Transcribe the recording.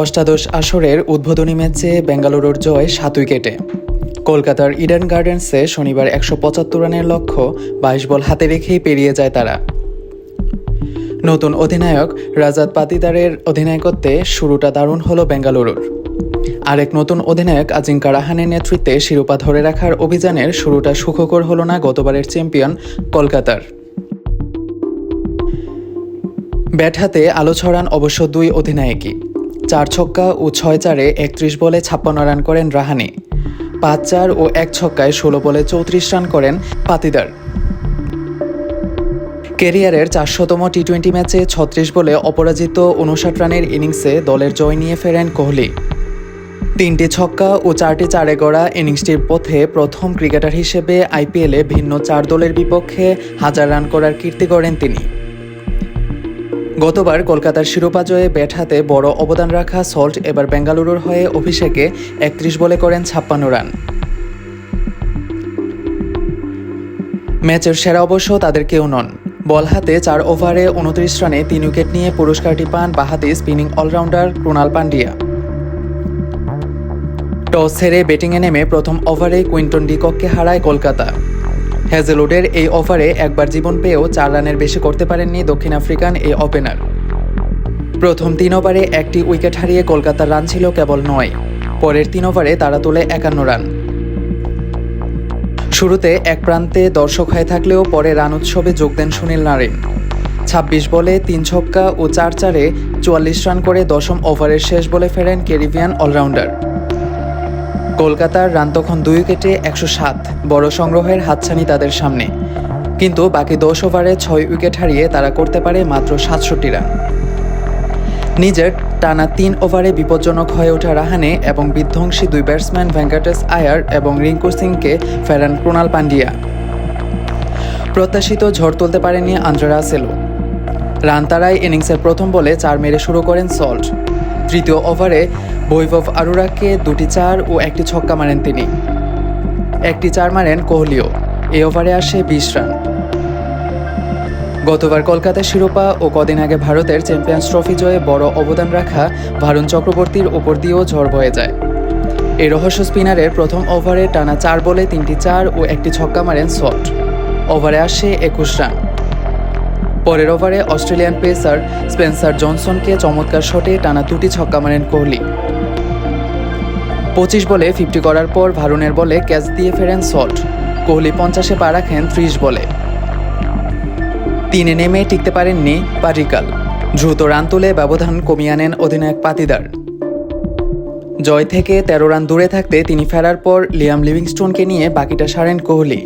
অষ্টাদশ আসরের উদ্বোধনী ম্যাচে বেঙ্গালুরুর জয় সাত উইকেটে। কলকাতার ইডেন গার্ডেন্সে শনিবার একশো পঁচাত্তর রানের লক্ষ্য বাইশ বল হাতে রেখেই পেরিয়ে যায় তারা। নতুন অধিনায়ক রাজাত পাতিদারের অধিনায়কত্বে শুরুটা দারুণ হলো বেঙ্গালুরুর। আরেক নতুন অধিনায়ক আজিঙ্কা রাহানের নেতৃত্বে শিরোপা ধরে রাখার অভিযানের শুরুটা সুখকর হলো না গতবারের চ্যাম্পিয়ন কলকাতার। ব্যাট হাতে আলো ছড়ান অবশ্য দুই অধিনায়কই। চার ছক্কা ও ছয় চারে একত্রিশ বলে ছাপ্পান্ন রান করেন রাহানে। পাঁচ চার ও এক ছক্কায় ষোলো বলে চৌত্রিশ রান করেন পাতিদার। কেরিয়ারের চারশোতম টি টোয়েন্টি ম্যাচে ছত্রিশ বলে অপরাজিত উনষাট রানের ইনিংসে দলের জয় নিয়ে ফেরেন কোহলি। তিনটি ছক্কা ও চারটি চারে গড়া ইনিংসটির পথে প্রথম ক্রিকেটার হিসেবে আইপিএলে ভিন্ন চার দলের বিপক্ষে হাজার রান করার কীর্তি গড়েন তিনি। গতবার কলকাতার শিরোপা জয়ে ব্যাট হাতে বড় অবদান রাখা সল্ট এবার বেঙ্গালুরুর হয়ে অভিষেকে একত্রিশ বলে করেন ছাপ্পান্ন রান। ম্যাচের সেরা অবশ্য তাদের কেউ নন। বল হাতে চার ওভারে উনত্রিশ রানে তিন উইকেট নিয়ে পুরস্কারটি পান বাহাতি spinning allrounder Krunal Pandya. Toss হেরে ব্যাটিংয়ে নেমে প্রথম ওভারে কুইন্টন ডিকককে হারায় কলকাতা। হ্যাজেলউডের এই ওভারে একবার জীবন পেয়েও চার রানের বেশি করতে পারেননি দক্ষিণ আফ্রিকান এই ওপেনার। প্রথম তিন ওভারে একটি উইকেট হারিয়ে কলকাতার রান ছিল কেবল নয়। পরের তিন ওভারে তারা তোলে একান্ন রান। শুরুতে এক প্রান্তে দর্শক হয়ে থাকলেও পরে রান উৎসবে যোগ দেন সুনীল নারিন। ছাব্বিশ বলে তিন ছক্কা ও চার চারে চুয়াল্লিশ রান করে দশম ওভারের শেষ বলে ফেরেন ক্যারিবিয়ান অলরাউন্ডার। কলকাতার রান তখন দুই উইকেটে একশো সাত। বড় সংগ্রহের হাতছানি তাদের সামনে। কিন্তু বাকি দশ ওভারে ছয় উইকেট হারিয়ে তারা করতে পারে মাত্র সাতষট্টি রান। নিজের টানা তিন ওভারে বিপজ্জনক হয়ে ওঠা রাহানে এবং বিধ্বংসী দুই ব্যাটসম্যান ভেঙ্কাটেস আয়ার এবং রিঙ্কু সিংকে ফেরান ক্রোনাল পান্ডিয়া প্রত্যাশিত ঝড় তুলতে পারেনি আন্দ্রে রাসেলও রান তারাই ইনিংসের প্রথম বলে চার মেরে শুরু করেন সল্ট। তৃতীয় ওভারে বৈভব আরোরাকে দুটি চার ও একটি ছক্কা মারেন তিনি। একটি চার মারেন কোহলিও। এ ওভারে আসে বিশ রান। গতবার কলকাতা শিরোপা ও কদিন আগে ভারতের চ্যাম্পিয়ন্স ট্রফি জয়ে বড় অবদান রাখা ভারুণ চক্রবর্তীর ওপর দিয়েও ঝড় বয়ে যায়। এই রহস্য স্পিনারের প্রথম ওভারে টানা চার বলে তিনটি চার ও একটি ছক্কা মারেন শট। ওভারে আসে একুশ রান। পরের ওভারে অস্ট্রেলিয়ান পেসার স্পেন্সার জনসনকে চমৎকার শটে টানা দুটি ছক্কা মারেন কোহলি। পঁচিশ বলে ফিফটি করার পর ভারুনের বলে ক্যাচ দিয়ে ফেরেন শট কোহলি পঞ্চাশে পা রাখেন ত্রিশ বলে। তিনে নেমে টিকতে পারেননি পারিকাল দ্রুত রান তুলে ব্যবধান কমিয়ে আনেন অধিনায়ক পাতিদার। জয় থেকে তেরো রান দূরে থাকতে তিনি ফেরার পর লিয়াম লিভিংস্টোনকে নিয়ে বাকিটা সারেন কোহলি।